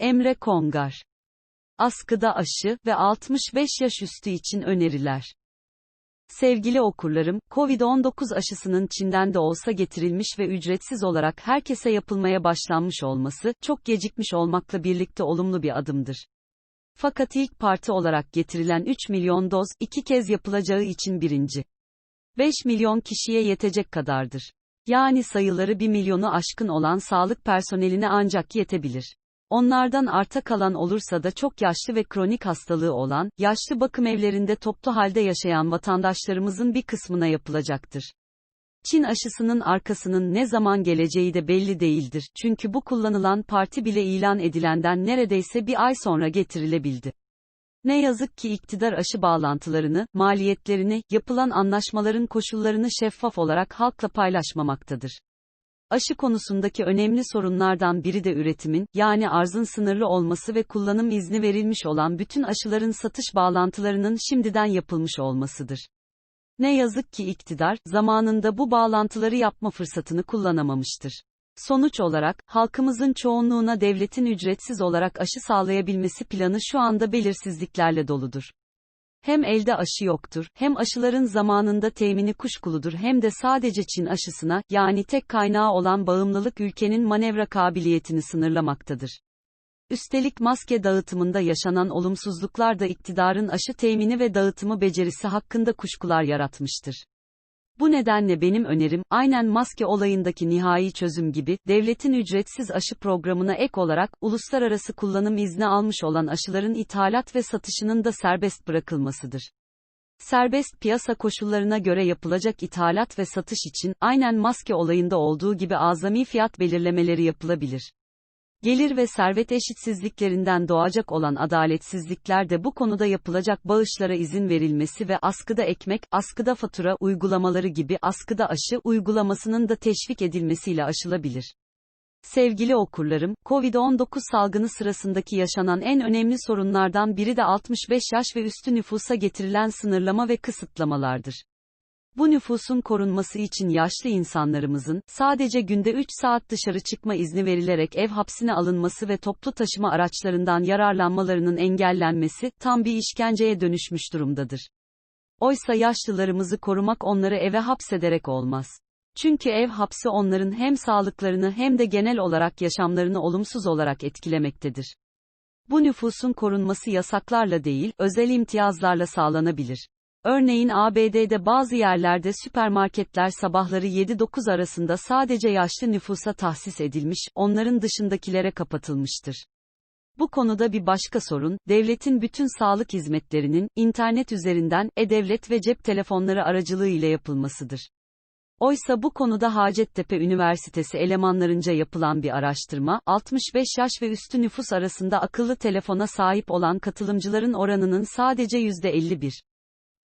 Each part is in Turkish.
Emre Kongar. Askıda aşı ve 65 yaş üstü için öneriler. Sevgili okurlarım, COVID-19 aşısının Çin'den de olsa getirilmiş ve ücretsiz olarak herkese yapılmaya başlanmış olması, çok gecikmiş olmakla birlikte olumlu bir adımdır. Fakat ilk parti olarak getirilen 3 milyon doz, iki kez yapılacağı için birinci. 5 milyon kişiye yetecek kadardır. Yani sayıları 1 milyonu aşkın olan sağlık personeline ancak yetebilir. Onlardan arta kalan olursa da çok yaşlı ve kronik hastalığı olan, yaşlı bakım evlerinde toplu halde yaşayan vatandaşlarımızın bir kısmına yapılacaktır. Çin aşısının arkasının ne zaman geleceği de belli değildir. Çünkü bu kullanılan parti bile ilan edilenden neredeyse bir ay sonra getirilebildi. Ne yazık ki iktidar aşı bağlantılarını, maliyetlerini, yapılan anlaşmaların koşullarını şeffaf olarak halkla paylaşmamaktadır. Aşı konusundaki önemli sorunlardan biri de üretimin, yani arzın sınırlı olması ve kullanım izni verilmiş olan bütün aşıların satış bağlantılarının şimdiden yapılmış olmasıdır. Ne yazık ki iktidar, zamanında bu bağlantıları yapma fırsatını kullanamamıştır. Sonuç olarak, halkımızın çoğunluğuna devletin ücretsiz olarak aşı sağlayabilmesi planı şu anda belirsizliklerle doludur. Hem elde aşı yoktur, hem aşıların zamanında temini kuşkuludur hem de sadece Çin aşısına, yani tek kaynağı olan bağımlılık ülkenin manevra kabiliyetini sınırlamaktadır. Üstelik maske dağıtımında yaşanan olumsuzluklar da iktidarın aşı temini ve dağıtımı becerisi hakkında kuşkular yaratmıştır. Bu nedenle benim önerim, aynen maske olayındaki nihai çözüm gibi, devletin ücretsiz aşı programına ek olarak, uluslararası kullanım izni almış olan aşıların ithalat ve satışının da serbest bırakılmasıdır. Serbest piyasa koşullarına göre yapılacak ithalat ve satış için, aynen maske olayında olduğu gibi azami fiyat belirlemeleri yapılabilir. Gelir ve servet eşitsizliklerinden doğacak olan adaletsizlikler de bu konuda yapılacak bağışlara izin verilmesi ve askıda ekmek, askıda fatura uygulamaları gibi askıda aşı uygulamasının da teşvik edilmesiyle aşılabilir. Sevgili okurlarım, COVID-19 salgını sırasındaki yaşanan en önemli sorunlardan biri de 65 yaş ve üstü nüfusa getirilen sınırlama ve kısıtlamalardır. Bu nüfusun korunması için yaşlı insanlarımızın, sadece günde 3 saat dışarı çıkma izni verilerek ev hapsine alınması ve toplu taşıma araçlarından yararlanmalarının engellenmesi, tam bir işkenceye dönüşmüş durumdadır. Oysa yaşlılarımızı korumak onları eve hapsederek olmaz. Çünkü ev hapsi onların hem sağlıklarını hem de genel olarak yaşamlarını olumsuz olarak etkilemektedir. Bu nüfusun korunması yasaklarla değil, özel imtiyazlarla sağlanabilir. Örneğin ABD'de bazı yerlerde süpermarketler sabahları 7-9 arasında sadece yaşlı nüfusa tahsis edilmiş, onların dışındakilere kapatılmıştır. Bu konuda bir başka sorun, devletin bütün sağlık hizmetlerinin, internet üzerinden, e-devlet ve cep telefonları aracılığı ile yapılmasıdır. Oysa bu konuda Hacettepe Üniversitesi elemanlarınca yapılan bir araştırma, 65 yaş ve üstü nüfus arasında akıllı telefona sahip olan katılımcıların oranının sadece %51.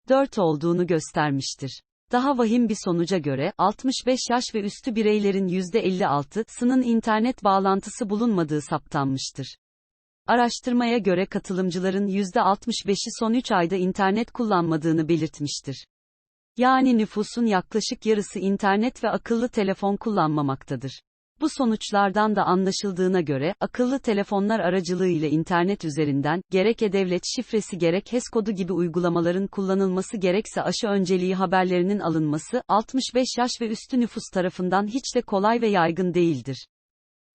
4 olduğunu göstermiştir. Daha vahim bir sonuca göre, 65 yaş ve üstü bireylerin %56'sının internet bağlantısı bulunmadığı saptanmıştır. Araştırmaya göre katılımcıların %65'i son 3 ayda internet kullanmadığını belirtmiştir. Yani nüfusun yaklaşık yarısı internet ve akıllı telefon kullanmamaktadır. Bu sonuçlardan da anlaşıldığına göre, akıllı telefonlar aracılığıyla internet üzerinden, gerek e-devlet şifresi gerek HES kodu gibi uygulamaların kullanılması gerekse aşı önceliği haberlerinin alınması, 65 yaş ve üstü nüfus tarafından hiç de kolay ve yaygın değildir.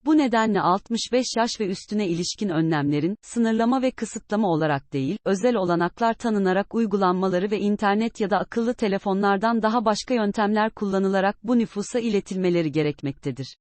Bu nedenle 65 yaş ve üstüne ilişkin önlemlerin, sınırlama ve kısıtlama olarak değil, özel olanaklar tanınarak uygulanmaları ve internet ya da akıllı telefonlardan daha başka yöntemler kullanılarak bu nüfusa iletilmeleri gerekmektedir.